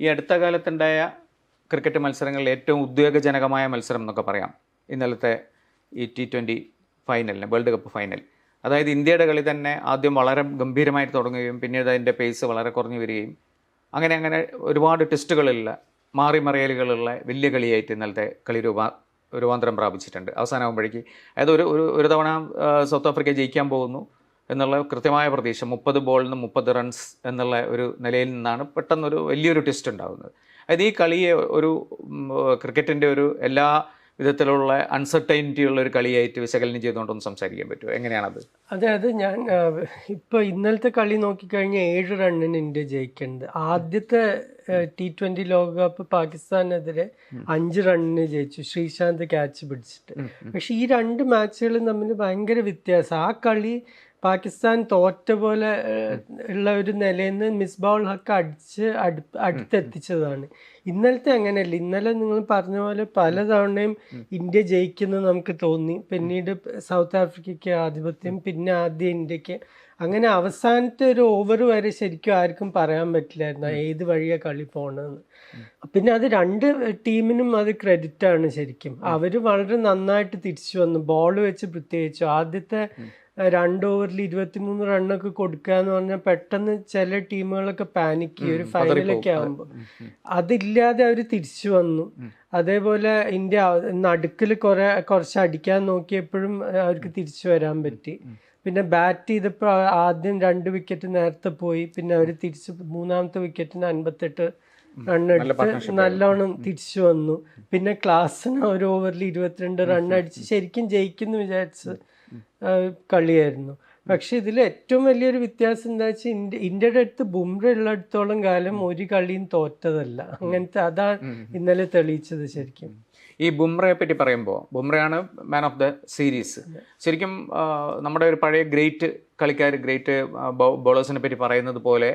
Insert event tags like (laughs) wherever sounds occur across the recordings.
ഈ അടുത്ത കാലത്തുണ്ടായ ക്രിക്കറ്റ് മത്സരങ്ങളിൽ ഏറ്റവും ഉദ്വേഗജനകമായ മത്സരം എന്നൊക്കെ പറയാം. ഇന്നലത്തെ ഈ ടി ട്വന്റി ഫൈനലിന് വേൾഡ് കപ്പ് ഫൈനൽ അതായത് ഇന്ത്യയുടെ കളി തന്നെ ആദ്യം വളരെ ഗംഭീരമായിട്ട് തുടങ്ങുകയും പിന്നീട് അതിന്റെ പേസ് വളരെ കുറഞ്ഞു വരികയും അങ്ങനെ അങ്ങനെ ഒരുപാട് ടെസ്റ്റുകളുള്ള മാറി മറിയലുകളുള്ള വലിയ കളിയായിട്ട് ഇന്നലത്തെ കളി രൂപ രൂപാന്തരം പ്രാപിച്ചിട്ടുണ്ട്. അവസാനമാകുമ്പോഴേക്ക് അതായത് ഒരു ഒരു തവണ സൗത്ത് ആഫ്രിക്ക ജയിക്കാൻ പോകുന്നു. എന്നുള്ള കൃത്യമായ പ്രതീക്ഷ. മുപ്പത് ബോളിന് മുപ്പത് റൺസ് എന്നുള്ള ഒരു നിലയിൽ നിന്നാണ് പെട്ടെന്നൊരു വലിയൊരു ട്വിസ്റ്റ് ഉണ്ടാകുന്നത് അതായത് ഈ കളിയെ ഒരു ക്രിക്കറ്റിന്റെ ഒരു എല്ലാ വിധത്തിലുള്ള അൺസർട്ടൈനിറ്റി ഉള്ള ഒരു കളിയായിട്ട് വിശകലനം ചെയ്തുകൊണ്ടൊന്ന് സംസാരിക്കാൻ പറ്റുമോ? എങ്ങനെയാണത്? അതായത് അത് ഞാൻ ഇപ്പോൾ ഇപ്പൊ ഇന്നലത്തെ കളി നോക്കിക്കഴിഞ്ഞാൽ ഏഴ് റണ്ണിന് ഇന്ത്യ ജയിക്കേണ്ടത് ആദ്യത്തെ ടി ട്വന്റി ലോകകപ്പ് പാകിസ്ഥാനെതിരെ അഞ്ച് റണ്ണിന് ജയിച്ചു. ശ്രീശാന്ത് ക്യാച്ച് പിടിച്ചിട്ട്. പക്ഷെ ഈ രണ്ട് മാച്ചുകളും തമ്മിൽ ഭയങ്കര വ്യത്യാസം. ആ കളി പാകിസ്ഥാൻ തോറ്റ പോലെ ഉള്ള ഒരു നിലയിൽ നിന്ന് മിസ്ബാൾ ഹക്ക് അടിച്ച് അടു അടുത്തെത്തിച്ചതാണ്. ഇന്നലത്തെ അങ്ങനെയല്ല. ഇന്നലെ നിങ്ങൾ പറഞ്ഞ പോലെ പലതവണയും ഇന്ത്യ ജയിക്കുന്നത് നമുക്ക് തോന്നി. പിന്നീട് സൗത്ത് ആഫ്രിക്കയ്ക്ക് ആധിപത്യം പിന്നെ ആദ്യം ഇന്ത്യയ്ക്ക് അങ്ങനെ അവസാനത്തെ ഒരു ഓവർ വരെ ശരിക്കും ആർക്കും പറയാൻ പറ്റില്ലായിരുന്നു. ഏത് വഴിയാണ് കളി പോണെന്ന്. പിന്നെ അത് രണ്ട് ടീമിനും അത് ക്രെഡിറ്റ് ആണ് ശരിക്കും. അവർ വളരെ നന്നായിട്ട് തിരിച്ചു വന്നു. ബോൾ വെച്ച് പ്രത്യേകിച്ചു ആദ്യത്തെ രണ്ട് ഓവറിൽ ഇരുപത്തിമൂന്ന് റണ്ണൊക്കെ കൊടുക്കുക എന്ന് പറഞ്ഞാൽ പെട്ടെന്ന് ചില ടീമുകളൊക്കെ പാനിക് ചെയ്യും. ഒരു ഫൈനലൊക്കെ ആകുമ്പോൾ അതില്ലാതെ അവർ തിരിച്ചു വന്നു. അതേപോലെ ഇന്ത്യ നടുക്കിൽ കുറെ കുറച്ച് അടിക്കാൻ നോക്കിയപ്പോഴും അവർക്ക് തിരിച്ചു വരാൻ പറ്റി. പിന്നെ ബാറ്റ് ചെയ്തപ്പോൾ ആദ്യം രണ്ട് വിക്കറ്റ് നേരത്തെ പോയി. പിന്നെ അവർ തിരിച്ച് മൂന്നാമത്തെ വിക്കറ്റിന് അൻപത്തെട്ട് റണ്ണെടുത്ത് നല്ലോണം തിരിച്ചു വന്നു. പിന്നെ ക്ലാസ്സിന് ഒരു ഓവറിൽ ഇരുപത്തിരണ്ട് റൺ അടിച്ച് ശരിക്കും ജയിക്കുന്നു വിചാരിച്ച് ആ, കളിയായിരുന്നു. പക്ഷെ ഇതിൽ ഏറ്റവും വലിയൊരു വ്യത്യാസം എന്താ വെച്ചാൽ ഇന്ത്യ ഇന്ത്യയുടെ അടുത്ത് ബുംറ ഉള്ളിടത്തോളം കാലം ഒരു കളിയും തോറ്റതല്ല. അങ്ങനത്തെ അതാ ഇന്നലെ തെളിയിച്ചത് ശരിക്കും. ഈ ബുംറയെ പറ്റി പറയുമ്പോൾ ബുംറയാണ് മാൻ ഓഫ് ദ സീരീസ് ശരിക്കും നമ്മുടെ ഒരു പഴയ ഗ്രേറ്റ് കളിക്കാർ ഗ്രേറ്റ് ബോളേഴ്സിനെ പറ്റി പറയുന്നത് പോലെ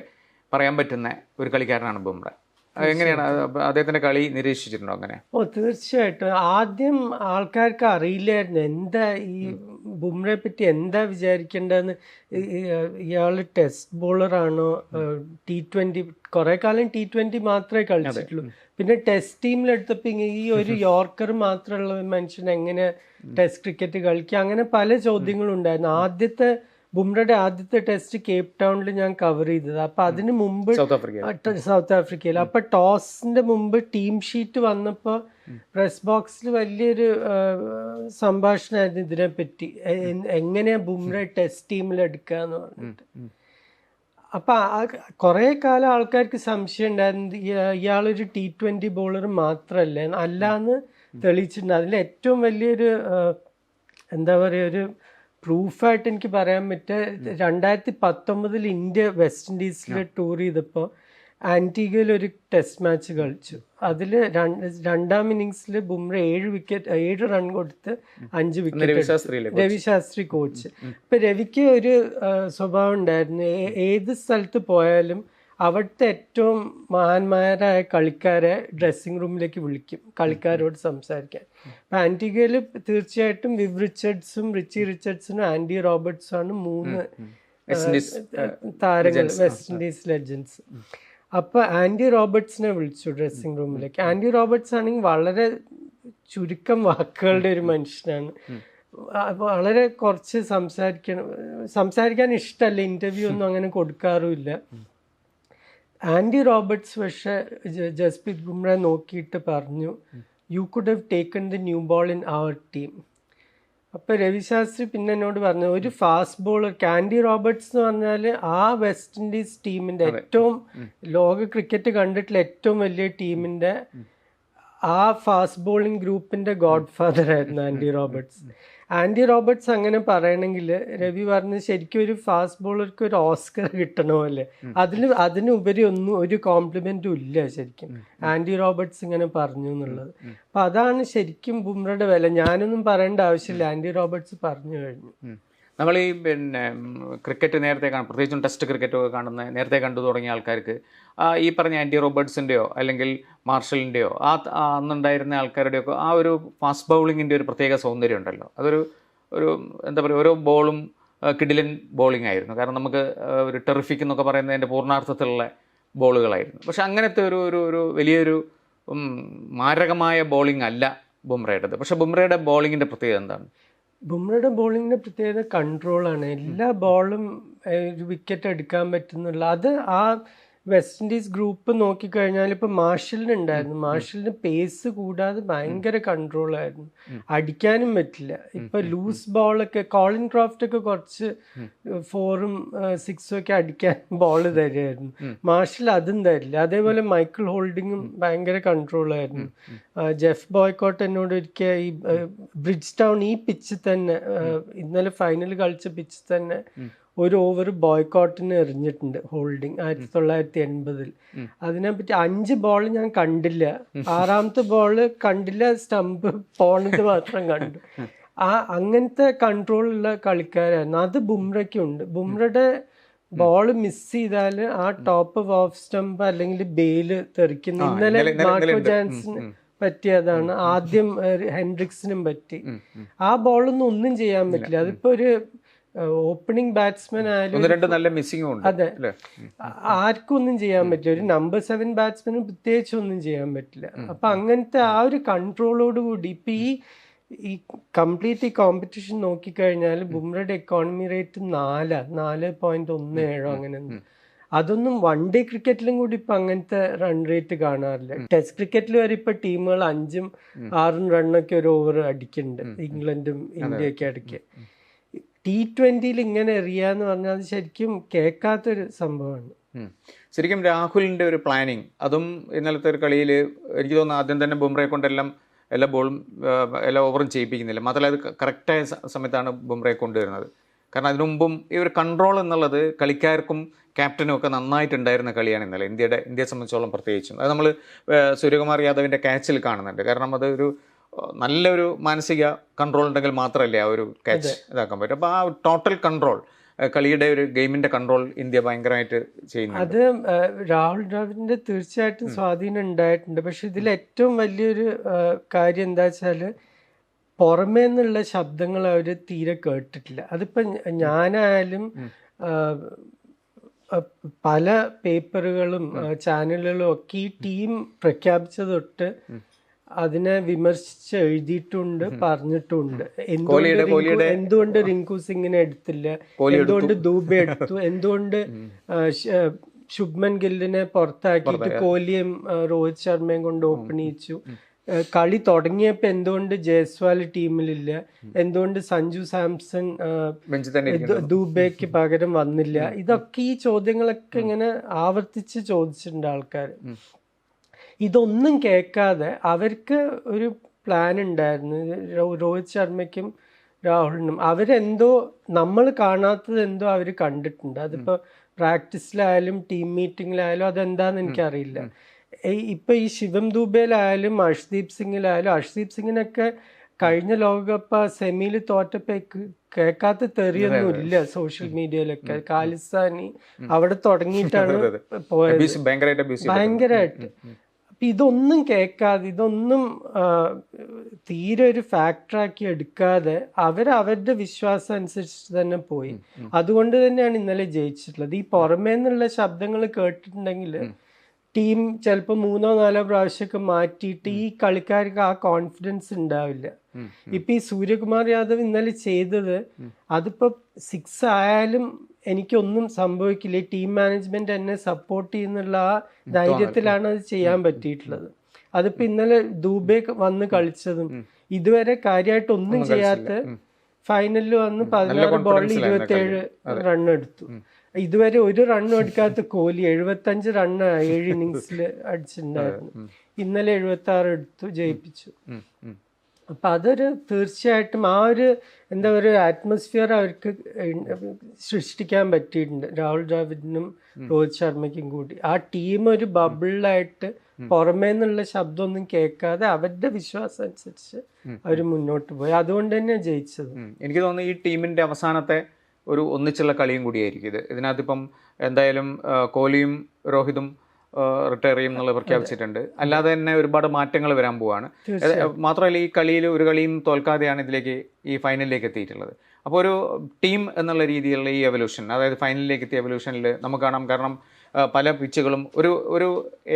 പറയാൻ പറ്റുന്ന ഒരു കളിക്കാരനാണ് ബുംറ. എങ്ങനെയാണ് അദ്ദേഹത്തിന്റെ കളി നിരീക്ഷിച്ചിട്ടുണ്ടോ അങ്ങനെ? ഓ തീർച്ചയായിട്ടും. ആദ്യം ആൾക്കാർക്ക് അറിയില്ലായിരുന്നു എന്താ ഈ ബുംറയെ പറ്റി എന്താ വിചാരിക്കേണ്ടതെന്ന് ഇയാൾ ടെസ്റ്റ് ബോളറാണോ? ടി ട്വന്റി കുറെ കാലം ടി ട്വന്റി മാത്രമേ കളിച്ചിട്ടുള്ളൂ. പിന്നെ ടെസ്റ്റ് ടീമിലെടുത്തപ്പോൾ ഇങ്ങ- ഈ ഒരു യോർക്കർ മാത്രമുള്ള മനുഷ്യൻ എങ്ങനെ ടെസ്റ്റ് ക്രിക്കറ്റ് കളിക്കുക? അങ്ങനെ പല ചോദ്യങ്ങളും ഉണ്ടായിരുന്നു ആദ്യത്തെ ബുംറയുടെ ആദ്യത്തെ ടെസ്റ്റ് കേപ്പ് ടൗണിൽ ഞാൻ കവർ ചെയ്തത്. അപ്പൊ അതിന് മുമ്പ് സൗത്ത് ആഫ്രിക്കയിൽ അപ്പൊ ടോസിന്റെ മുമ്പ് ടീം ഷീറ്റ് വന്നപ്പോ പ്രസ് ബോക്സിൽ വലിയൊരു സംഭാഷണമായിരുന്നു ഇതിനെ പറ്റി. എ- എ- എങ്ങനെയാ ബുംറ ടെസ്റ്റ് ടീമിൽ എടുക്കുക എന്ന് പറഞ്ഞിട്ട് അപ്പൊ കുറെ കാലം ആൾക്കാർക്ക് സംശയം ഉണ്ടായിരുന്നു. ഇയ- ഇയാളൊരു ടി ട്വന്റി ബോളർ മാത്രല്ലേ? അല്ലാന്ന് തെളിയിച്ചിട്ടുണ്ട്. അതിൽ ഏറ്റവും വലിയൊരു എന്താ പറയുക ഒരു പ്രൂഫായിട്ട് എനിക്ക് പറയാൻ പറ്റുക രണ്ടായിരത്തി പത്തൊമ്പതിൽ ഇന്ത്യ വെസ്റ്റ് ഇൻഡീസിൽ ടൂർ ചെയ്തപ്പോൾ ആന്റീഗയിൽ ഒരു ടെസ്റ്റ് മാച്ച് കളിച്ചു. അതിൽ രണ്ടാം ഇന്നിങ്സിൽ ബുംറ ഏഴ് വിക്കറ്റ് ഏഴ് റൺ കൊടുത്ത് അഞ്ച് വിക്കറ്റ് രവിശാസ്ത്രി രവി ശാസ്ത്രി കോച്ച്. അപ്പം രവിക്ക് ഒരു സ്വഭാവം ഉണ്ടായിരുന്നു. ഏത് സ്ഥലത്ത് പോയാലും അവിടുത്തെ ഏറ്റവും മഹാന്മാരായ കളിക്കാരെ ഡ്രസ്സിംഗ് റൂമിലേക്ക് വിളിക്കും കളിക്കാരോട് സംസാരിക്കാൻ. അപ്പം ആന്റിഗയിൽ തീർച്ചയായിട്ടും വിവ് റിച്ചർഡ്സും റിച്ചി റിച്ചർഡ്സിനും ആന്റി റോബർട്ട്സും ആണ് മൂന്ന് താരങ്ങൾ വെസ്റ്റ് ഇൻഡീസ് ലെജൻസ് അപ്പൊ ആന്റി റോബർട്ട്സിനെ വിളിച്ചു ഡ്രസ്സിംഗ് റൂമിലേക്ക് ആന്റി റോബർട്ട്സ് ആണെങ്കിൽ വളരെ ചുരുക്കം വാക്കുകളുടെ ഒരു മനുഷ്യനാണ്. അപ്പോൾ വളരെ കുറച്ച് സംസാരിക്കണം സംസാരിക്കാൻ ഇഷ്ടമല്ല ഇന്റർവ്യൂ ഒന്നും അങ്ങനെ കൊടുക്കാറുമില്ല. ആൻഡി റോബർട്ട്സ് പക്ഷെ ജസ്പ്രീത് ബുംറ നോക്കിയിട്ട് പറഞ്ഞു you could have taken the new ball in our team അപ്പോൾ രവിശാസ്ത്രി പിന്നെ എന്നോട് പറഞ്ഞു ഒരു ഫാസ്റ്റ് ബോളർ കാൻഡി റോബർട്ട്സ് എന്ന് പറഞ്ഞാൽ ആ വെസ്റ്റ് ഇൻഡീസ് ടീമിന്റെ ഏറ്റവും ലോക ക്രിക്കറ്റ് കണ്ടിട്ടുള്ള ഏറ്റവും വലിയ ടീമിന്റെ ആ ഫാസ്റ്റ് ബോളിംഗ് ഗ്രൂപ്പിന്റെ ഗോഡ് ഫാദർ ആയിരുന്നു ആൻഡി റോബർട്ട്സ് ആൻഡി റോബർട്ട്സ് അങ്ങനെ പറയണമെങ്കിൽ രവി പറഞ്ഞത് ശരിക്കും ഒരു ഫാസ്റ്റ് ബോളർക്ക് ഒരു ഓസ്കർ കിട്ടണമല്ലേ അതിന് അതിനുപരി ഒന്നും ഒരു കോംപ്ലിമെന്റും ഇല്ല ശരിക്കും. ആൻഡി റോബർട്ട്സ് ഇങ്ങനെ പറഞ്ഞു എന്നുള്ളത്. അപ്പൊ അതാണ് ശരിക്കും ബുംറയുടെ വില. ഞാനൊന്നും പറയേണ്ട ആവശ്യമില്ല. ആൻഡി റോബർട്ട്സ് പറഞ്ഞു കഴിഞ്ഞു. നമ്മൾ ഈ പിന്നെ ക്രിക്കറ്റ് നേരത്തെ കാണും. പ്രത്യേകിച്ചും ടെസ്റ്റ് ക്രിക്കറ്റ് ഒക്കെ കാണുന്ന നേരത്തെ കണ്ടു തുടങ്ങിയ ആൾക്കാർക്ക് ഈ പറഞ്ഞ ആന്റി റോബർട്ട്സിന്റെയോ അല്ലെങ്കിൽ മാർഷലിന്റെയോ ആ അന്നുണ്ടായിരുന്ന ആൾക്കാരുടെയൊക്കെ ആ ഒരു ഫാസ്റ്റ് ബൗളിങ്ങിന്റെ ഒരു പ്രത്യേക സൗന്ദര്യം ഉണ്ടല്ലോ. അതൊരു ഒരു എന്താ പറയുക ഓരോ ബോളും കിഡിലൻ ബോളിംഗ് ആയിരുന്നു. കാരണം നമുക്ക് ഒരു ടെറിഫിക് എന്നൊക്കെ പറയുന്നതിന്റെ പൂർണാർത്ഥത്തിലുള്ള ബോളുകളായിരുന്നു. പക്ഷെ അങ്ങനത്തെ ഒരു ഒരു ഒരു വലിയൊരു മാരകമായ ബോളിംഗ് അല്ല ബുംറയുടേത് പക്ഷേ ബുംറയുടെ ബോളിങ്ങിന്റെ പ്രത്യേകത എന്താണ്? ബുംറയുടെ ബോളിങ്ങിന്റെ പ്രത്യേകത കൺട്രോളാണ് എല്ലാ ബോളും ഒരു വിക്കറ്റ് എടുക്കാൻ പറ്റുന്നുള്ള അത് ആ വെസ്റ്റ് ഇൻഡീസ് ഗ്രൂപ്പ് നോക്കിക്കഴിഞ്ഞാൽ ഇപ്പൊ മാർഷലിന് ഉണ്ടായിരുന്നു. മാർഷലിന് പേസ് കൂടാതെ ഭയങ്കര കൺട്രോൾ ആയിരുന്നു. അടിക്കാനും പറ്റില്ല. ഇപ്പൊ ലൂസ് ബോളൊക്കെ കോളിൻ ക്രാഫ്റ്റ് ഒക്കെ കുറച്ച് ഫോറും സിക്സും ഒക്കെ അടിക്കാൻ ബോൾ തരുമായിരുന്നു മാർഷൽ അതും തരില്ല. അതേപോലെ മൈക്കിൾ ഹോൾഡിങ്ങും ഭയങ്കര കൺട്രോൾ ആയിരുന്നു. ജെഫ് ബോയ്ക്കോട്ട് എന്നോട് ഒരിക്കൽ ഈ ബ്രിഡ്ജ് ടൗൺ ഈ പിച്ച് തന്നെ ഇന്നലെ ഫൈനൽ കളിച്ച പിച്ച് തന്നെ ഒരു ഓവർ ബോയ്ക്കോട്ടിന് എറിഞ്ഞിട്ടുണ്ട് ഹോൾഡിംഗ് ആയിരത്തി തൊള്ളായിരത്തി എൺപതിൽ അതിനെപ്പറ്റി അഞ്ച് ബോൾ ഞാൻ കണ്ടില്ല. ആറാമത്തെ ബോൾ കണ്ടില്ല സ്റ്റംപ് പോണത് മാത്രം കണ്ടു. ആ അങ്ങനത്തെ കൺട്രോൾ ഉള്ള കളിക്കാരായിരുന്നു. അത് ബുംറയ്ക്കുണ്ട്. ബുംറയുടെ ബോൾ മിസ് ചെയ്താൽ ആ ടോപ്പ് ഓഫ് സ്റ്റംപ് അല്ലെങ്കിൽ ബെയിൽ തെറിക്കുന്ന. ഇന്നലെ മാർക്കോ. ജാൻസിന് പറ്റിയതാണ്. ആദ്യം ഹെൻഡ്രിക്സിനും പറ്റി. ആ ബോളൊന്നും ഒന്നും ചെയ്യാൻ പറ്റില്ല. അതിപ്പോ ഒരു ഓപ്പണിംഗ് ബാറ്റ്സ്മാൻ ആയാലും രണ്ട് നല്ല ഉണ്ട് അതെ. ആർക്കും ഒന്നും ചെയ്യാൻ പറ്റില്ല. ഒരു നമ്പർ സെവൻ ബാറ്റ്സ്മാനും പ്രത്യേകിച്ച് ഒന്നും ചെയ്യാൻ പറ്റില്ല. അപ്പൊ അങ്ങനത്തെ ആ ഒരു കൺട്രോളോട് കൂടി ഇപ്പൊ ഈ ഈ കംപ്ലീറ്റ് ഈ കോമ്പറ്റീഷൻ നോക്കിക്കഴിഞ്ഞാൽ ബുംറയുടെ എക്കോണമി റേറ്റ് നാല്. നാല് പോയിന്റ് ഒന്ന് ഏഴോ അങ്ങനെ അതൊന്നും വൺ ഡേ ക്രിക്കറ്റിലും കൂടി ഇപ്പൊ അങ്ങനത്തെ റൺ റേറ്റ് കാണാറില്ല. ടെസ്റ്റ് ക്രിക്കറ്റിൽ വരെ ഇപ്പൊ ടീമുകൾ അഞ്ചും ആറും റണ്ണൊക്കെ ഒരു ഓവർ അടിക്കുന്നുണ്ട്. ഇംഗ്ലണ്ടും ഇന്ത്യയൊക്കെ ഇടയ്ക്ക്. ടി ട്വന്റിയിൽ ഇങ്ങനെ എറിയാന്ന് പറഞ്ഞാൽ അത് ശരിക്കും കേൾക്കാത്തൊരു സംഭവമാണ്. ശരിക്കും രാഹുലിന്റെ ഒരു പ്ലാനിങ് അതും ഇന്നലത്തെ ഒരു കളിയിൽ എനിക്ക് തോന്നുന്നു ആദ്യം തന്നെ ബുംറയെ കൊണ്ടെല്ലാം എല്ലാ ബോളും എല്ലാ ഓവറും ചെയ്യിപ്പിക്കുന്നില്ല. മാത്രമല്ല അത് കറക്റ്റായ സമയത്താണ് ബുംറയെ കൊണ്ടുവരുന്നത്. കാരണം അതിനു മുമ്പും ഈ ഒരു കൺട്രോൾ എന്നുള്ളത് കളിക്കാർക്കും ക്യാപ്റ്റനും ഒക്കെ നന്നായിട്ടുണ്ടായിരുന്ന കളിയാണ് ഇന്നലെ. ഇന്ത്യയുടെ ഇന്ത്യയെ സംബന്ധിച്ചോളം പ്രത്യേകിച്ചും. അത് നമ്മൾ സൂര്യകുമാർ യാദവിന്റെ ക്യാച്ചിൽ കാണുന്നുണ്ട്. കാരണം അത് ഒരു നല്ലൊരു മാനസിക കൺട്രോൾ ഉണ്ടെങ്കിൽ മാത്രമല്ലേ ആ ഒരു ക്യാച്ച് ഇതാക്കാൻ പറ്റും. അപ്പോൾ ആ ടോട്ടൽ കൺട്രോൾ കളിയുടെ ഒരു ഗെയിമിന്റെ കൺട്രോൾ ഇന്ത്യ ഭയങ്കരമായിട്ട് ചെയ്യുന്നു അത് രാഹുൽ ദ്രാവിഡിന്റെ തീർച്ചയായിട്ടും സ്വാധീനം ഉണ്ടായിട്ടുണ്ട്. പക്ഷെ ഇതിൽ ഏറ്റവും വലിയൊരു കാര്യം എന്താ വെച്ചാൽ പുറമേ നിന്നുള്ള ശബ്ദങ്ങൾ അവർ തീരെ കേട്ടിട്ടില്ല. അതിപ്പോൾ ഞാനായാലും പല പേപ്പറുകളും ചാനലുകളും ഒക്കെ ഈ ടീം പ്രഖ്യാപിച്ചത് തൊട്ട് അതിനെ വിമർശിച്ച് എഴുതിയിട്ടുണ്ട് പറഞ്ഞിട്ടുണ്ട്. എന്തുകൊണ്ട് റിങ്കു- എന്തുകൊണ്ട് റിങ്കു സിംഗിനെ എടുത്തില്ല? എന്തുകൊണ്ട് ദൂബെ എടുത്തു? എന്തുകൊണ്ട് (laughs) ആ, ശ- ശുഭ്മൻ ഗില്ലിനെ പുറത്താക്കിയിട്ട് കോഹ്ലിയും ആ, രോഹിത് ശർമ്മയും കൊണ്ട് ഓപ്പൺ ചെയ്യിച്ചു. ആ, കളി തുടങ്ങിയപ്പോ എന്തുകൊണ്ട് ജയസ്വാൽ ടീമിലില്ല? എന്തുകൊണ്ട് സഞ്ജു സാംസൺ ആ, ബെഞ്ചിൽ തന്നെ ദു- ദൂബെക്ക് പകരം വന്നില്ല? ഇതൊക്കെ ഈ ചോദ്യങ്ങളൊക്കെ ഇങ്ങനെ ആവർത്തിച്ച് ചോദിച്ചിട്ടുണ്ട് ആൾക്കാർ ഇതൊന്നും കേൾക്കാതെ അവർക്ക് ഒരു പ്ലാൻ ഉണ്ടായിരുന്നു. രോഹിത് ശർമ്മയ്ക്കും രാഹുലിനും. അവരെന്തോ നമ്മൾ കാണാത്തത് എന്തോ അവർ കണ്ടിട്ടുണ്ട്. അതിപ്പോൾ പ്രാക്ടീസിലായാലും ടീം മീറ്റിങ്ങിലായാലും അതെന്താന്ന് എനിക്കറിയില്ല. ഈ- ഇപ്പൊ ഈ ശിവം ദൂബയിലായാലും അഷ്ദീപ് സിംഗിലായാലും അഷ്ദീപ് സിംഗിനൊക്കെ കഴിഞ്ഞ ലോകകപ്പ് സെമിയിൽ തോറ്റപ്പോ കേൾക്കാത്ത തെറിയൊന്നും ഇല്ല സോഷ്യൽ മീഡിയയിലൊക്കെ. കാലിസ്ഥാനി അവിടെ തുടങ്ങിയിട്ടാണ് പോയത്. ഭയങ്കരമായിട്ട് അപ്പൊ ഇതൊന്നും കേൾക്കാതെ ഇതൊന്നും തീരെ ഒരു ഫാക്ടറാക്കി എടുക്കാതെ അവർ അവരുടെ വിശ്വാസം അനുസരിച്ച് തന്നെ പോയി. അതുകൊണ്ട് തന്നെയാണ് ഇന്നലെ ജയിച്ചിട്ടുള്ളത്. ഈ പുറമേ നിന്നുള്ള ശബ്ദങ്ങൾ കേട്ടിട്ടുണ്ടെങ്കിൽ ടീം ചിലപ്പോൾ മൂന്നോ നാലോ പ്രാവശ്യമൊക്കെ മാറ്റിയിട്ട് ഈ കളിക്കാർക്ക് ആ കോൺഫിഡൻസ് ഉണ്ടാവില്ല. ഇപ്പം ഈ സൂര്യകുമാർ യാദവ് ഇന്നലെ ചെയ്തത് അതിപ്പോൾ സിക്സ് ആയാലും എനിക്കൊന്നും സംഭവിക്കില്ല. ടീം മാനേജ്മെന്റ് എന്നെ സപ്പോർട്ട് ചെയ്യുന്നുള്ള ആ ധൈര്യത്തിലാണ് അത് ചെയ്യാൻ പറ്റിയിട്ടുള്ളത്. അതിപ്പോ ഇന്നലെ ദൂബെ വന്ന് കളിച്ചതും ഇതുവരെ കാര്യമായിട്ട് ഒന്നും ചെയ്യാത്ത ഫൈനലിൽ വന്ന് പതിനാറ് ബോളിൽ ഇരുപത്തി ഏഴ് റൺ എടുത്തു. ഇതുവരെ ഒരു റണ്ണും എടുക്കാത്ത കോഹ്ലി എഴുപത്തി അഞ്ച് റണ്ണ് ഏഴ് (laughs) ഇന്നിങ്സിൽ അടിച്ചിട്ടുണ്ടായിരുന്നു. ഇന്നലെ എഴുപത്തി ആറ് എടുത്തു ജയിപ്പിച്ചു. അപ്പൊ അതൊരു തീർച്ചയായിട്ടും ആ ഒരു എന്താ പറയുക അറ്റ്മോസ്ഫിയർ അവർക്ക് സൃഷ്ടിക്കാൻ പറ്റിയിട്ടുണ്ട്. രാഹുൽ ദ്രാവിഡിനും രോഹിത് ശർമ്മയ്ക്കും കൂടി. ആ ടീം ഒരു ബബിളിലായിട്ട് പുറമേ നിന്നുള്ള ശബ്ദമൊന്നും കേൾക്കാതെ അവരുടെ വിശ്വാസം അനുസരിച്ച് അവർ മുന്നോട്ട് പോയി. അതുകൊണ്ട് തന്നെ ജയിച്ചത്. എനിക്ക് തോന്നുന്നു ഈ ടീമിന്റെ അവസാനത്തെ ഒരു ഒന്നിച്ചുള്ള കളിയും കൂടിയായിരിക്കും ഇത്. ഇതിനകത്തിപ്പം എന്തായാലും കോഹ്ലിയും രോഹിതും റിട്ടയർ ചെയ്യും എന്നുള്ളത് പ്രഖ്യാപിച്ചിട്ടുണ്ട്. അല്ലാതെ തന്നെ ഒരുപാട് മാറ്റങ്ങൾ വരാൻ പോവാണ്. മാത്രമല്ല ഈ കളിയിൽ ഒരു കളിയും തോൽക്കാതെയാണ് ഇതിലേക്ക് ഈ ഫൈനലിലേക്ക് എത്തിയിട്ടുള്ളത്. അപ്പോൾ ഒരു ടീം എന്നുള്ള രീതിയിലുള്ള ഈ എവല്യൂഷൻ അതായത് ഫൈനലിലേക്ക് എത്തിയ എവല്യൂഷനിൽ നമുക്ക് കാണാം. കാരണം പല പിച്ചുകളും ഒരു ഒരു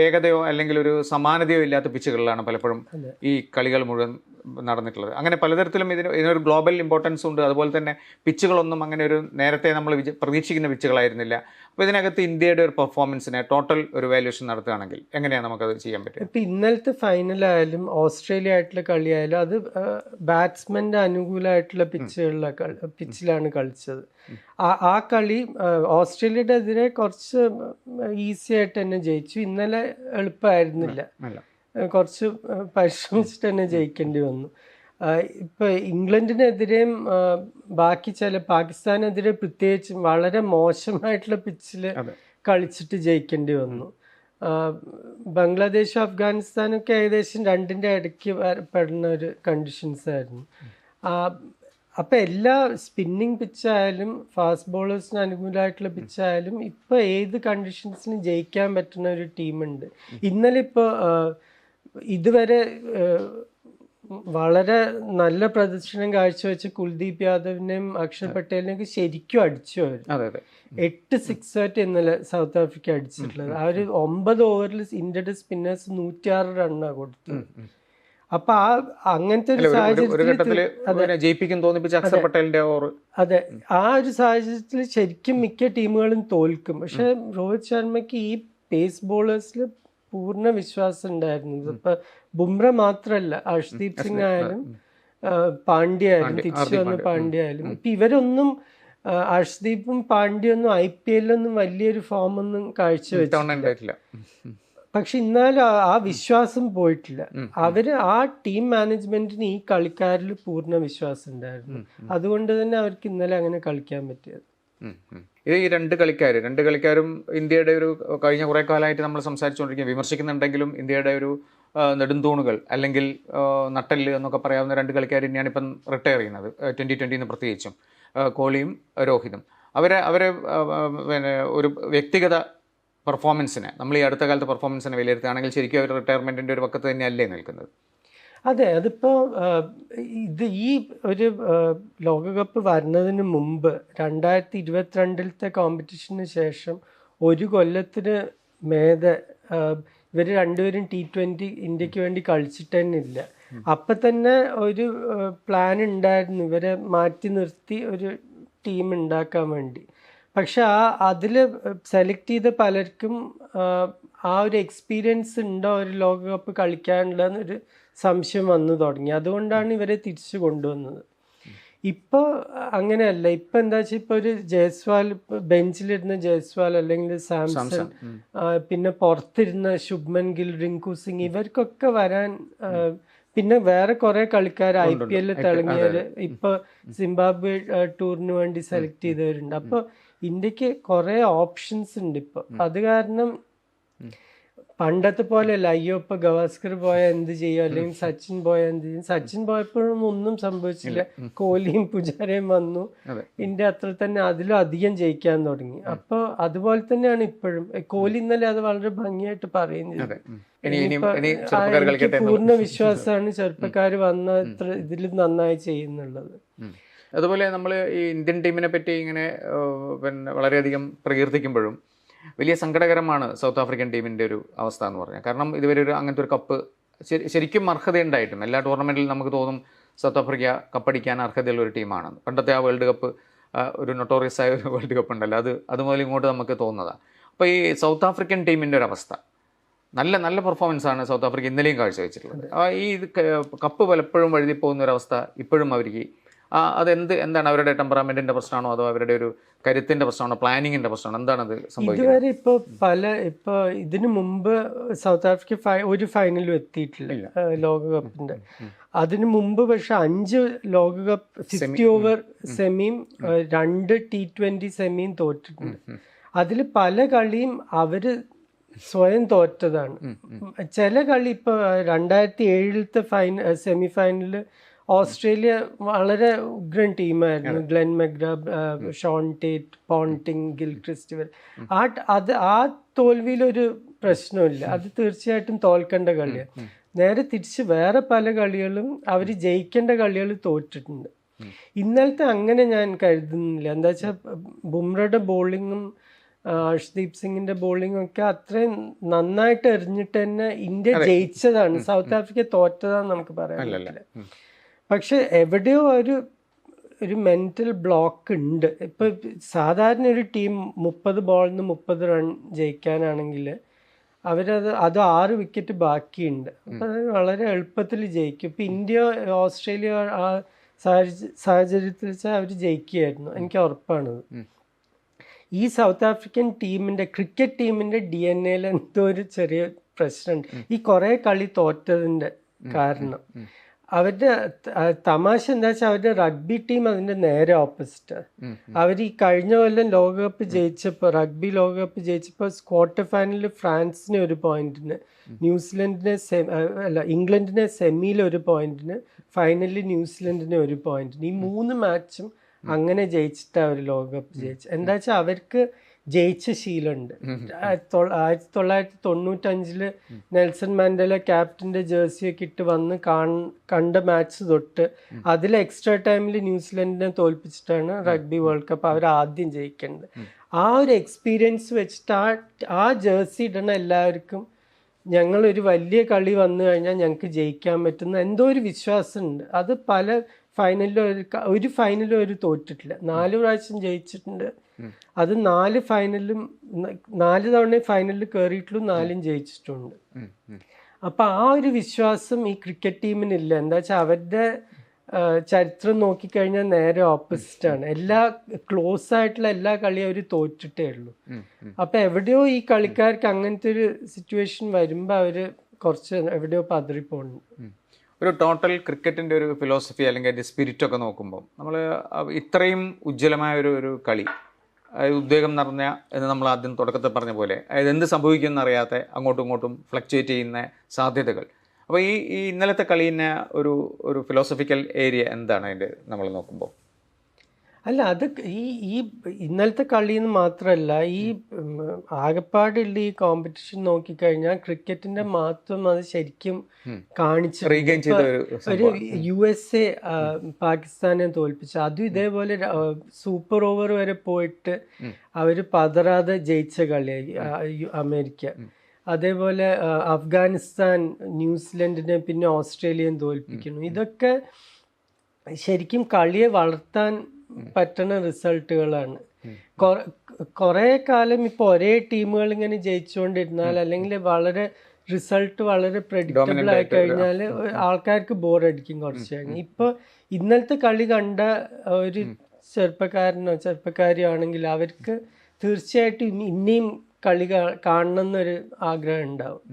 ഏകതയോ അല്ലെങ്കിൽ ഒരു സമാനതയോ ഇല്ലാത്ത പിച്ചുകളിലാണ് പലപ്പോഴും ഈ കളികൾ മുഴുവൻ നടന്നിട്ടുള്ളത്. അങ്ങനെ പലതരത്തിലും ഇതിന് ഇതിനൊരു ഗ്ലോബൽ ഇമ്പോർട്ടൻസ് ഉണ്ട്. അതുപോലെ തന്നെ പിച്ചുകളൊന്നും അങ്ങനെ ഒരു നേരത്തെ നമ്മൾ വിജ പ്രതീക്ഷിക്കുന്ന പിച്ചുകളായിരുന്നില്ല അപ്പോൾ ഇതിനകത്ത് ഇന്ത്യയുടെ ഒരു പെർഫോമൻസിനെ ടോട്ടൽ ഒരു വാല്യൂഷൻ നടത്തുകയാണെങ്കിൽ എങ്ങനെയാണ് നമുക്കത് ചെയ്യാൻ പറ്റുക? ഇപ്പം ഇന്നലത്തെ ഫൈനലായാലും ഓസ്ട്രേലിയ ആയിട്ടുള്ള കളിയായാലും അത് ബാറ്റ്സ്മാന്റെ അനുകൂലമായിട്ടുള്ള പിച്ചുകളിലെ പിച്ചിലാണ് കളിച്ചത്. ആ ആ കളി ഓസ്ട്രേലിയയുടെ എതിരെ കുറച്ച് ഈസി ആയിട്ട് തന്നെ ജയിച്ചു. ഇന്നലെ എളുപ്പമായിരുന്നില്ല. കുറച്ച് പരിശ്രമിച്ചിട്ട് തന്നെ ജയിക്കേണ്ടി വന്നു. ഇപ്പോൾ ഇപ്പൊ ഇംഗ്ലണ്ടിനെതിരെയും ബാക്കി ചില പാകിസ്ഥാനെതിരെ പ്രത്യേകിച്ചും വളരെ മോശമായിട്ടുള്ള പിച്ചിൽ. കളിച്ചിട്ട് ജയിക്കേണ്ടി വന്നു. ബംഗ്ലാദേശും അഫ്ഗാനിസ്ഥാനൊക്കെ ഏകദേശം രണ്ടിന്റെ ഇടയ്ക്ക് പെടുന്ന ഒരു കണ്ടീഷൻസ് ആയിരുന്നു. അപ്പൊ എല്ലാ സ്പിന്നിങ് പിച്ചായാലും ഫാസ്റ്റ് ബോളേഴ്സിന് അനുകൂലമായിട്ടുള്ള പിച്ചായാലും ഇപ്പൊ ഏത് കണ്ടീഷൻസിനും ജയിക്കാൻ പറ്റുന്ന ഒരു ടീമുണ്ട് ഇന്നലെ ഇപ്പൊ ആഹ് ഇതുവരെ വളരെ നല്ല പ്രദർശനം കാഴ്ചവെച്ച കുൽദീപ് യാദവിനെയും അക്ഷർ പട്ടേലിനെയൊക്കെ ശരിക്കും അടിച്ചു അവർ എട്ട് സിക്സ് ആയിട്ട് ഇന്നലെ സൗത്ത് ആഫ്രിക്ക അടിച്ചിട്ടുള്ളത്. ആ ഒരു ഒമ്പത് ഓവറിൽ ഇന്ത്യയുടെ സ്പിന്നേഴ്സ് നൂറ്റിയാറ് റണ്ണാണ് കൊടുത്തത്. അപ്പൊ ആ അങ്ങനത്തെ ഒരു സാഹചര്യത്തിൽ അതെ. ആ ഒരു സാഹചര്യത്തിൽ ശരിക്കും മിക്ക ടീമുകളും തോൽക്കും. പക്ഷെ രോഹിത് ശർമ്മയ്ക്ക് ഈ പേസ് ബോളേഴ്സിൽ പൂർണ വിശ്വാസം ഉണ്ടായിരുന്നു ഇപ്പൊ ബുംറ മാത്രല്ല ഹർഷ്ദീപ് സിംഗ് ആയാലും ആ, പാണ്ഡ്യ ആയാലും തിരിച്ചു വന്ന പാണ്ഡ്യ ആയാലും ഇപ്പൊ ഇവരൊന്നും അഷ്ദീപും ഹർഷ്ദീപും പാണ്ഡ്യൊന്നും ഐ പി എല്ലൊന്നും വലിയൊരു ഫോം ഒന്നും കാഴ്ചവെച്ചു തവണ ഉണ്ടായിട്ടില്ല. ഉം. പക്ഷെ എന്നാലും ആ- വിശ്വാസം പോയിട്ടില്ല. അവർ ആ ടീം മാനേജ്മെന്റിന് ഈ കളിക്കാരിൽ പൂർണ വിശ്വാസം ഉണ്ടായിരുന്നു അതുകൊണ്ട് തന്നെ അവർക്ക് ഇന്നലെ അങ്ങനെ കളിക്കാൻ പറ്റിയത്. ഇത് ഈ രണ്ട് കളിക്കാർ രണ്ട് കളിക്കാരും ഇന്ത്യയുടെ ഒരു കഴിഞ്ഞ കുറേ കാലമായിട്ട് നമ്മൾ സംസാരിച്ചുകൊണ്ടിരിക്കുക വിമർശിക്കുന്നുണ്ടെങ്കിലും ഇന്ത്യയുടെ ഒരു നെടുന്തൂണുകൾ അല്ലെങ്കിൽ നട്ടൽ എന്നൊക്കെ പറയാവുന്ന രണ്ട് കളിക്കാർ തന്നെയാണ് ഇപ്പം റിട്ടയർ ചെയ്യുന്നത്. ട്വന്റി ട്വന്റിന്ന് പ്രത്യേകിച്ചും. കോഹ്ലിയും രോഹിതും. അവരെ അവരെ പിന്നെ ഒരു വ്യക്തിഗത പെർഫോമൻസിനെ നമ്മൾ ഈ അടുത്ത കാലത്തെ പെർഫോമൻസിനെ വിലയിരുത്തുകയാണെങ്കിൽ ശരിക്കും അവർ റിട്ടയർമെന്റിന്റെ ഒരു പക്കത്ത് തന്നെയല്ലേ നിൽക്കുന്നത്. അതെ അതിപ്പോ ഇത് ഈ ഒരു ലോകകപ്പ് വരുന്നതിന് മുമ്പ് രണ്ടായിരത്തി ഇരുപത്തിരണ്ടിലത്തെ കോമ്പറ്റീഷന് ശേഷം ഒരു കൊല്ലത്തിന് മേതെ ഇവർ ഇവർ രണ്ടുപേരും ടി ട്വന്റി ഇന്ത്യയ്ക്ക് വേണ്ടി കളിച്ചിട്ട് തന്നെ ഇല്ല. അപ്പൊ തന്നെ ഒരു പ്ലാൻ ഉണ്ടായിരുന്നു. ഇവരെ മാറ്റി നിർത്തി ഒരു ടീം ഉണ്ടാക്കാൻ വേണ്ടി. പക്ഷെ ആ അതിൽ സെലക്ട് ചെയ്ത പലർക്കും ആ, ഒരു എക്സ്പീരിയൻസ് ഉണ്ടോ ഒരു ലോകകപ്പ് കളിക്കാനുള്ളതെന്നൊരു സംശയം വന്നു തുടങ്ങി. അതുകൊണ്ടാണ് ഇവരെ തിരിച്ചു കൊണ്ടുവന്നത്. ഇപ്പോൾ അങ്ങനെയല്ല. ഇപ്പം എന്താ വെച്ചാൽ ഇപ്പോൾ ഒരു ജയസ്വാൽ ബെഞ്ചിലിരുന്ന ജയസ്വാൽ അല്ലെങ്കിൽ സാംസൺ പിന്നെ പുറത്തിരുന്ന ശുഭ്മൻ ഗിൽ റിങ്കു സിംഗ് ഇവർക്കൊക്കെ വരാൻ പിന്നെ വേറെ കുറെ കളിക്കാർ ഐ പി എല്ലിൽ തിളങ്ങിയവര് ഇപ്പൊ സിംബാബ്വെ ടൂറിന് വേണ്ടി സെലക്ട് ചെയ്തവരുണ്ട്. അപ്പൊ ഇന്ത്യയ്ക്ക് കുറെ ഓപ്ഷൻസ് ഉണ്ട് ഇപ്പൊ. അത് കാരണം പണ്ടത്തെ പോലെയല്ല. അയ്യോ ഇപ്പൊ ഗവാസ്കർ പോയ എന്ത് ചെയ്യും? അല്ലെങ്കിൽ സച്ചിൻ പോയ എന്ത് ചെയ്യും? സച്ചിൻ പോയപ്പോഴും ഒന്നും സംഭവിച്ചില്ല. കോഹ്ലിയും പുജാരയും വന്നു. ഇന്ത്യ അത്ര തന്നെ അതിലും അധികം ജയിക്കാൻ തുടങ്ങി. അപ്പൊ അതുപോലെ തന്നെയാണ് ഇപ്പോഴും. കോഹ്ലി ഇന്നലെ അത് വളരെ ഭംഗിയായിട്ട് എന്ന് പൂർണ വിശ്വാസമാണ് ചെറുപ്പക്കാർ വന്ന ഇതിൽ നന്നായി ചെയ്യുന്നുള്ളത്. അതുപോലെ നമ്മൾ ഈ ഇന്ത്യൻ ടീമിനെ പറ്റി ഇങ്ങനെ പിന്നെ വളരെയധികം പ്രകീർത്തിക്കുമ്പോഴും വലിയ സങ്കടകരമാണ് സൗത്ത് ആഫ്രിക്കൻ ടീമിന്റെ ഒരു അവസ്ഥ എന്ന് പറഞ്ഞാൽ. കാരണം ഇതുവരെ ഒരു അങ്ങനത്തെ ഒരു കപ്പ് ശരി- ശരിക്കും അർഹതയുണ്ടായിട്ടും എല്ലാ ടൂർണമെന്റിലും നമുക്ക് തോന്നും സൗത്ത് ആഫ്രിക്ക കപ്പടിക്കാൻ അർഹതയുള്ള ഒരു ടീമാണ് പണ്ടത്തെ ആ വേൾഡ് കപ്പ് ഒരു നൊട്ടോറിയസ് ആയ ഒരു വേൾഡ് കപ്പ് ഉണ്ടല്ലോ. അത് അതുമുതൽ ഇങ്ങോട്ട് നമുക്ക് തോന്നുന്നതാണ് അപ്പോൾ ഈ സൗത്ത് ആഫ്രിക്കൻ ടീമിന്റെ ഒരു അവസ്ഥ. നല്ല നല്ല പെർഫോമൻസ് ആണ് സൗത്ത് ആഫ്രിക്ക ഇന്നലെയും കാഴ്ചവെച്ചിട്ടുള്ളത്. ഈ കപ്പ് പലപ്പോഴും വഴുതി പോകുന്ന ഒരു അവസ്ഥ ഇപ്പോഴും അവർക്ക് അതെന്ത് എന്താണ് അവരുടെ ടെമ്പറാമെന്റിന്റെ പ്രശ്നമാണോ അതോ അവരുടെ ഒരു കരുത്തിന്റെ പ്രശ്നമാണോ? പ്ലാനിങ്ങിന്റെ പ്രശ്നമാണോ? എന്താണ് അത് സംഭവിക്കുന്നത്? ഇതുവരെ ഇപ്പൊ പല ഇപ്പൊ ഇതിനു മുമ്പ് സൗത്ത് ആഫ്രിക്ക ഒരു ഫൈനലും എത്തിയിട്ടില്ല ലോകകപ്പിന്റെ. അതിനു മുമ്പ് പക്ഷെ അഞ്ച് ലോകകപ്പ് ഫിഫ്റ്റി ഓവർ സെമിയും രണ്ട് ടി ട്വന്റി സെമിയും തോറ്റിട്ടുണ്ട്. അതിൽ പല കളിയും അവർ സ്വയം തോറ്റതാണ്. ചില കളി ഇപ്പൊ രണ്ടായിരത്തി ഏഴിലത്തെ ഫൈന സെമി ഫൈനലിൽ ഓസ്ട്രേലിയ വളരെ ഉഗ്രൻ ടീമായിരുന്നു. Glenn McGrath Shaun Tait Ponting Gilchrist ആ അത് ആ തോൽവിയിലൊരു പ്രശ്നമില്ല. അത് തീർച്ചയായിട്ടും തോൽക്കേണ്ട കളിയാണ് നേരെ തിരിച്ച് വേറെ പല കളികളും അവർ ജയിക്കേണ്ട കളികൾ തോറ്റിട്ടുണ്ട്. ഇന്നലത്തെ അങ്ങനെ ഞാൻ കരുതുന്നില്ല. എന്താ വെച്ചാൽ ബുംറയുടെ ബോളിങ്ങും ഹർഷ്ദീപ് സിംഗിന്റെ ബോളിംഗ് ഒക്കെ അത്രയും നന്നായിട്ട് എറിഞ്ഞിട്ട് തന്നെ ഇന്ത്യ ജയിച്ചതാണ്. സൗത്ത് ആഫ്രിക്ക തോറ്റതാന്ന് നമുക്ക് പറയാൻ പറ്റില്ല. പക്ഷെ എവിടെയോ ഒരു ഒരു മെന്റൽ ബ്ലോക്ക് ഉണ്ട്. ഇപ്പൊ സാധാരണ ഒരു ടീം മുപ്പത് ബോളിൽ നിന്ന് മുപ്പത് റൺ ജയിക്കാനാണെങ്കിൽ അവരത് അത് ആറ് വിക്കറ്റ് ബാക്കിയുണ്ട്. അപ്പൊ അത് വളരെ എളുപ്പത്തിൽ ജയിക്കും. ഇപ്പൊ ഇന്ത്യ ഓസ്ട്രേലിയ ആ സാഹചര്യ- സാഹചര്യത്തിൽ വെച്ചാൽ അവർ ജയിക്കുകയായിരുന്നു. എനിക്ക് ഉറപ്പാണത്. ഈ സൗത്ത് ആഫ്രിക്കൻ ടീമിന്റെ ക്രിക്കറ്റ് ടീമിന്റെ ഡി എൻ എയിൽ എന്തോ ഒരു ചെറിയ പ്രശ്നമുണ്ട്. ഈ കുറെ കളി തോറ്റതിന്റെ കാരണം. അവരുടെ തമാശ എന്താ വെച്ചാൽ അവരുടെ റഗ്ബി ടീം അതിന്റെ നേരെ ഓപ്പോസിറ്റ് അവർ ഈ കഴിഞ്ഞ കൊല്ലം ലോകകപ്പ് ജയിച്ചപ്പോൾ റഗ്ബി ലോകകപ്പ് ജയിച്ചപ്പോൾ ക്വാർട്ടർ ഫൈനലിൽ ഫ്രാൻസിന് ഒരു പോയിന്റിന് ന്യൂസിലൻഡിനെ അല്ല ഇംഗ്ലണ്ടിനെ സെമിയിൽ ഒരു പോയിന്റിന് ഫൈനലിൽ ന്യൂസിലൻഡിന് ഒരു പോയിന്റിന്. ഈ മൂന്ന് മാച്ചും അങ്ങനെ ജയിച്ചിട്ടാണ് അവർ ലോകകപ്പ് ജയിച്ചത്. എന്താ വെച്ചാൽ അവർക്ക് ജയിച്ച ശീലമുണ്ട്. ആയിരത്തി തൊള്ള- ആയിരത്തി തൊള്ളായിരത്തി തൊണ്ണൂറ്റഞ്ചിൽ നെൽസൺ മാൻഡല ക്യാപ്റ്റന്റെ ജേഴ്സിയൊക്കെ ഇട്ട് വന്ന് കണ്ട മാച്ച് തൊട്ട് അതിൽ എക്സ്ട്രാ ടൈമിൽ ന്യൂസിലൻഡിനെ തോൽപ്പിച്ചിട്ടാണ് റഗ്ബി വേൾഡ് കപ്പ് അവർ ആദ്യം ജയിക്കേണ്ടത് ആ ഒരു എക്സ്പീരിയൻസ് വെച്ചിട്ട് ആ ആ ജേഴ്സി ഇടണ എല്ലാവർക്കും ഞങ്ങളൊരു വലിയ കളി വന്നു കഴിഞ്ഞാൽ ഞങ്ങൾക്ക് ജയിക്കാൻ പറ്റുന്ന എന്തോ ഒരു വിശ്വാസമുണ്ട്. അത് പല ഫൈനലിലും ഒരു ഒരു ഫൈനലും ഒരു തോറ്റിട്ടില്ല. നാല് പ്രാവശ്യം ജയിച്ചിട്ടുണ്ട്. അത് നാല് ഫൈനലും നാല് തവണ ഫൈനലിൽ കയറിയിട്ടുള്ളൂ നാലും ജയിച്ചിട്ടുണ്ട്. അപ്പൊ ആ ഒരു വിശ്വാസം ഈ ക്രിക്കറ്റ് ടീമിനില്ല എന്താ വെച്ചാൽ അവരുടെ ചരിത്രം നോക്കിക്കഴിഞ്ഞാൽ നേരെ ഓപ്പോസിറ്റ് ആണ്. എല്ലാ ക്ലോസ് ആയിട്ടുള്ള എല്ലാ കളിയും അവർ തോറ്റിട്ടേ ഉള്ളൂ. അപ്പൊ എവിടെയോ ഈ കളിക്കാർക്ക് അങ്ങനത്തെ ഒരു സിറ്റുവേഷൻ വരുമ്പോ അവർ കുറച്ച് എവിടെയോ പതറിപ്പോണ്ട് ഉം. ഒരു ടോട്ടൽ ക്രിക്കറ്റിന്റെ ഒരു ഫിലോസഫി അല്ലെങ്കിൽ അതിന്റെ സ്പിരിറ്റൊക്കെ നോക്കുമ്പോൾ നമ്മൾ ഇത്രയും ഉജ്ജ്വലമായ ഒരു ഒരു കളി അതായത് ഉദ്വേഗം നിറഞ്ഞ എന്ന് നമ്മൾ ആദ്യം തുടക്കത്തിൽ പറഞ്ഞ പോലെ അതായത് എന്ത് സംഭവിക്കുമെന്ന് അറിയാതെ അങ്ങോട്ടും ഇങ്ങോട്ടും ഫ്ലക്ച്വേറ്റ് ചെയ്യുന്ന സാധ്യതകൾ. അപ്പോൾ ഈ ഈ ഇന്നലത്തെ കളീനെ ഒരു ഒരു ഫിലോസഫിക്കൽ ഏരിയ എന്താണ് അതിന്റെ നമ്മൾ നോക്കുമ്പോൾ അല്ല അത് ഈ ഈ ഇന്നലത്തെ കളിന്ന് മാത്രമല്ല ഈ ആകെപ്പാടുള്ള ഈ കോമ്പറ്റീഷൻ നോക്കിക്കഴിഞ്ഞാൽ ക്രിക്കറ്റിന്റെ മഹത്വം അത് ശരിക്കും കാണിച്ചു ഒരു യു എസ് എ പാകിസ്ഥാനെ തോൽപ്പിച്ചു. അതും ഇതേപോലെ സൂപ്പർ ഓവർ വരെ പോയിട്ട് അവർ പതറാതെ ജയിച്ച കളിയായി അമേരിക്ക. അതേപോലെ അഫ്ഗാനിസ്ഥാൻ ന്യൂസിലൻഡിനെ പിന്നെ ഓസ്ട്രേലിയൻ തോൽപ്പിക്കുന്നു. ഇതൊക്കെ ശരിക്കും കളിയെ വളർത്താൻ പറ്റുന്ന റിസൾട്ടുകളാണ്. കുറെ കാലം ഇപ്പൊ ഒരേ ടീമുകൾ ഇങ്ങനെ ജയിച്ചുകൊണ്ടിരുന്നാൽ അല്ലെങ്കിൽ വളരെ റിസൾട്ട് വളരെ പ്രഡിക്റ്റബിൾ ആയി കഴിഞ്ഞാൽ ആൾക്കാർക്ക് ബോർ അടിക്കും കുറച്ച് കഴിഞ്ഞ്. ഇപ്പൊ ഇന്നലത്തെ കളി കണ്ട ഒരു ചെറുപ്പക്കാരനോ ചെറുപ്പക്കാരിയോ ആണെങ്കിൽ അവർക്ക് തീർച്ചയായിട്ടും ഇനിയും കളി കാണണം എന്നൊരു ആഗ്രഹം ഉണ്ടാവും.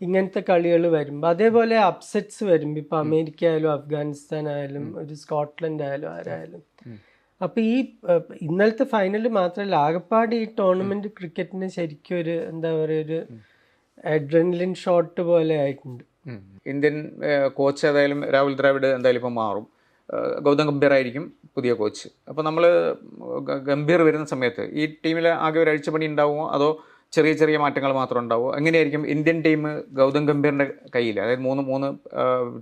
ഇങ്ങനത്തെ കളികൾ വരുമ്പോൾ അതേപോലെ അപ്സെറ്റ്സ് വരുമ്പോൾ ഇപ്പൊ അമേരിക്ക ആയാലും അഫ്ഗാനിസ്ഥാൻ ആയാലും ഒരു സ്കോട്ട്ലൻഡ് ആയാലും ആരായാലും. അപ്പൊ ഈ ഇന്നലത്തെ ഫൈനൽ മാത്രമല്ല ആകപ്പാട് ഈ ടൂർണമെന്റ് ക്രിക്കറ്റിന് ശരിക്കും ഒരു എന്താ പറയുക ഒരു അഡ്രനലിൻ ഷോട്ട് പോലെ ആയിട്ടുണ്ട്. ഇന്ത്യൻ കോച്ച് ഏതായാലും രാഹുൽ ദ്രാവിഡ് എന്തായാലും ഇപ്പോൾ മാറും. ഗൗതം ഗംഭീർ ആയിരിക്കും പുതിയ കോച്ച് അപ്പോൾ നമ്മൾ ഗംഭീർ വരുന്ന സമയത്ത് ഈ ടീമിൽ ആകെ ഒരു അഴിച്ചപണി ഉണ്ടാവുമോ? അതോ ചെറിയ ചെറിയ മാറ്റങ്ങൾ മാത്രം ഉണ്ടാവുമോ? എങ്ങനെയായിരിക്കും ഇന്ത്യൻ ടീം ഗൗതം ഗംഭീറിന്റെ കയ്യിൽ അതായത് മൂന്ന് മൂന്ന്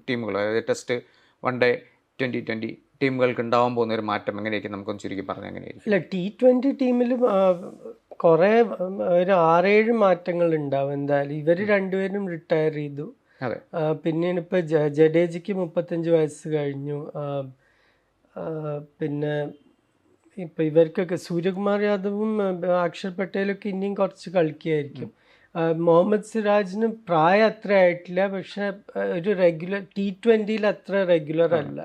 ടീമുകൾ അതായത് test one day twenty twenty ടീമുകൾക്ക് ഉണ്ടാവാൻ പോകുന്ന ഒരു മാറ്റം എങ്ങനെയായിരിക്കും? നമുക്കൊന്ന് ചുരുക്കി പറഞ്ഞാൽ എങ്ങനെയായിരിക്കും? ഇല്ല ടി ട്വന്റി ടീമിലും കുറേ ഒരു ആറേഴ് മാറ്റങ്ങൾ ഉണ്ടാവും എന്തായാലും ഇവർ രണ്ടുപേരും റിട്ടയർ ചെയ്തു. പിന്നീട് ഇപ്പോൾ ജഡേജയ്ക്ക് മുപ്പത്തഞ്ച് വയസ്സ് കഴിഞ്ഞു. പിന്നെ ഇപ്പം ഇവർക്കൊക്കെ സൂര്യകുമാർ യാദവും അക്ഷർ പട്ടേലൊക്കെ ഇനിയും കുറച്ച് കളിക്കുകയായിരിക്കും മുഹമ്മദ് സിറാജിന് പ്രായം അത്ര ആയിട്ടില്ല പക്ഷെ ഒരു റെഗുലർ ടി ട്വന്റിയിൽ അത്ര റെഗുലർ അല്ല.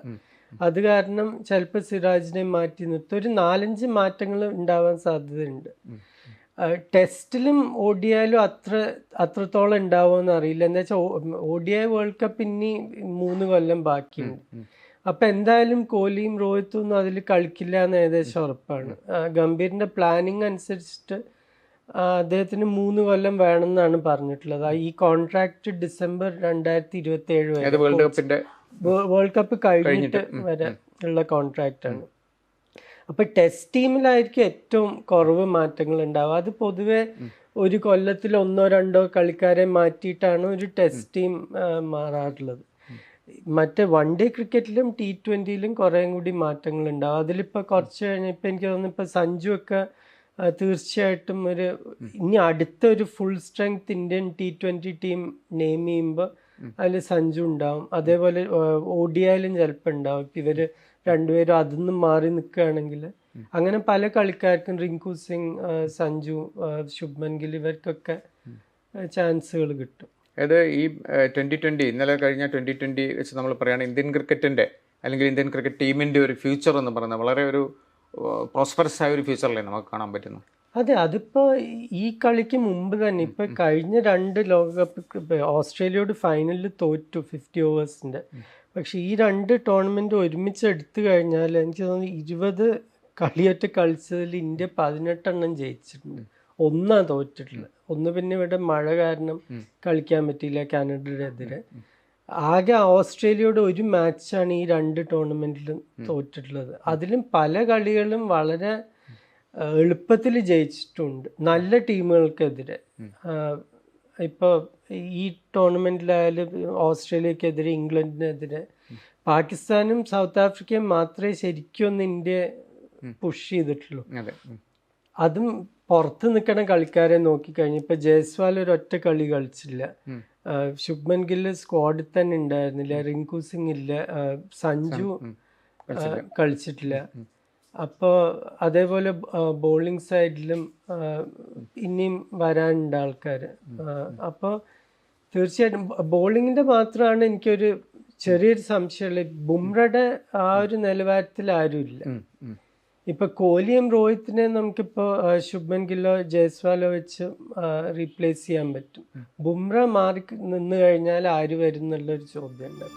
അത് കാരണം ചിലപ്പോൾ സിറാജിനെ മാറ്റി നിർത്തും. ഒരു നാലഞ്ച് മാറ്റങ്ങൾ ഉണ്ടാവാൻ സാധ്യതയുണ്ട്. ടെസ്റ്റിലും ഓടിയാലും അത്ര അത്രത്തോളം ഉണ്ടാവുമെന്ന് അറിയില്ല. എന്താ വെച്ചാൽ ഓഡിയ വേൾഡ് കപ്പ് ഇനി മൂന്ന് കൊല്ലം ബാക്കിയുണ്ട്. അപ്പം എന്തായാലും കോഹ്ലിയും രോഹിത്തും ഒന്നും അതിൽ കളിക്കില്ല എന്ന് ഏകദേശം ഉറപ്പാണ്. ഗംഭീറിന്റെ ഗംഭീറിന്റെ പ്ലാനിങ് അനുസരിച്ചിട്ട് അദ്ദേഹത്തിന് മൂന്ന് കൊല്ലം വേണമെന്നാണ് പറഞ്ഞിട്ടുള്ളത്. ഈ കോൺട്രാക്ട് ഡിസംബർ രണ്ടായിരത്തി ഇരുപത്തി ഏഴ് വരെ വേൾഡ് കപ്പിന്റെ വേൾഡ് കപ്പ് കഴിഞ്ഞിട്ട് വരെ ഉള്ള കോൺട്രാക്റ്റ് ആണ്. അപ്പൊ ടെസ്റ്റ് ടീമിലായിരിക്കും ഏറ്റവും കുറവ് മാറ്റങ്ങൾ ഉണ്ടാവുക അത് പൊതുവെ ഒരു കൊല്ലത്തിൽ ഒന്നോ രണ്ടോ കളിക്കാരെ മാറ്റിയിട്ടാണ് ഒരു ടെസ്റ്റ് ടീം മാറാറുള്ളത്. മറ്റേ വൺ ഡേ ക്രിക്കറ്റിലും ടി ട്വന്റിയിലും കുറേ കൂടി മാറ്റങ്ങൾ ഉണ്ടാവും അതിലിപ്പോ കുറച്ച് കഴിഞ്ഞ ഇപ്പൊ എനിക്ക് തോന്നുന്നു ഇപ്പൊ സഞ്ജു ഒക്കെ തീർച്ചയായിട്ടും ഒരു ഇനി അടുത്ത ഒരു full strength Indian T twenty team name ചെയ്യുമ്പോൾ അതിൽ സഞ്ജു ഉണ്ടാവും. അതേപോലെ ഓഡിയായാലും ചിലപ്പോൾ ഉണ്ടാവും. ഇവർ രണ്ടുപേരും അതിൽ നിന്ന് മാറി നിൽക്കുകയാണെങ്കിൽ അങ്ങനെ പല കളിക്കാർക്കും റിങ്കു സിംഗ് സഞ്ജു ശുഭ്മൻ ഗിൽ ഇവർക്കൊക്കെ ചാൻസുകൾ കിട്ടും. അത് ഈ ട്വന്റി ട്വന്റി ഇന്നലെ കഴിഞ്ഞ ട്വന്റി ട്വന്റി വെച്ച് നമ്മൾ പറയുകയാണ് ഇന്ത്യൻ ക്രിക്കറ്റിന്റെ അല്ലെങ്കിൽ ഇന്ത്യൻ ക്രിക്കറ്റ് ടീമിന്റെ ഒരു ഫ്യൂച്ചർ എന്ന് പറയുന്നത് വളരെ ഒരു പ്രോസ്പെറസ് ആയ ഒരു ഫ്യൂച്ചറല്ലേ നമുക്ക് കാണാൻ പറ്റുന്നു? അതെ അതിപ്പോ ഈ- കളിക്ക് മുമ്പ് തന്നെ ഇപ്പൊ കഴിഞ്ഞ രണ്ട് ലോകകപ്പ് ഓസ്ട്രേലിയയോട് ഫൈനലിൽ തോറ്റു ഫിഫ്റ്റി ഓവേഴ്സിന്റെ. പക്ഷെ ഈ രണ്ട് ടൂർണമെന്റ് ഒരുമിച്ച് എടുത്തു കഴിഞ്ഞാൽ എനിക്ക് തോന്നുന്നു ഇരുപത് കളിയൊറ്റ കളിച്ചതിൽ ഇന്ത്യ പതിനെട്ടെണ്ണം ജയിച്ചിട്ടുണ്ട്. ഒന്നാണ് തോറ്റിട്ടുള്ളത്. ഒന്ന് പിന്നെ ഇവിടെ മഴ കാരണം കളിക്കാൻ പറ്റിയില്ല കാനഡയുടെ എതിരെ. ആകെ ഓസ്ട്രേലിയയുടെ ഒരു മാച്ചാണ് ഈ രണ്ട് ടൂർണമെന്റിലും തോറ്റിട്ടുള്ളത്. അതിലും പല കളികളും വളരെ എളുപ്പത്തിൽ ജയിച്ചിട്ടുണ്ട്. നല്ല ടീമുകൾക്കെതിരെ. ഇപ്പോൾ ഈ ടൂർണമെന്റിലായാലും ഓസ്ട്രേലിയക്കെതിരെ ഇംഗ്ലണ്ടിനെതിരെ പാകിസ്ഥാനും സൗത്ത് ആഫ്രിക്കയും മാത്രമേ ശരിക്കും ഒന്ന് ഇന്ത്യ പുഷ് ചെയ്തിട്ടുള്ളൂ. അതും പുറത്ത് നിൽക്കണ കളിക്കാരെ നോക്കിക്കഴിഞ്ഞു ഇപ്പൊ ജയസ്വാൽ ഒരു ഒറ്റ കളി കളിച്ചില്ല. ശുഭ്മൻ ഗില്ല് സ്ക്വാഡിൽ തന്നെ ഉണ്ടായിരുന്നില്ല. റിങ്കു സിംഗ് ഇല്ല. സഞ്ജു കളിച്ചിട്ടില്ല. അപ്പോൾ അതേപോലെ ബോളിംഗ് സൈഡിലും ഇനിയും വരാനുണ്ട് ആൾക്കാർ അപ്പോൾ തീർച്ചയായിട്ടും ബോളിങ്ങിന്റെ മാത്രമാണ് എനിക്കൊരു ചെറിയൊരു സംശയമുള്ളത്. ബുംറയുടെ ആ ഒരു നിലവാരത്തിൽ ആരുമില്ല. ഇപ്പൊ കോഹ്ലിയും രോഹിത്തിനെ നമുക്കിപ്പോ ശുഭൻ ഗില്ലോ ജയ്സ്വാലോ വെച്ച് റീപ്ലേസ് ചെയ്യാൻ പറ്റും. ബുംറ മാറി നിന്ന് കഴിഞ്ഞാൽ ആര് വരും എന്നുള്ളൊരു ചോദ്യം ഉണ്ട്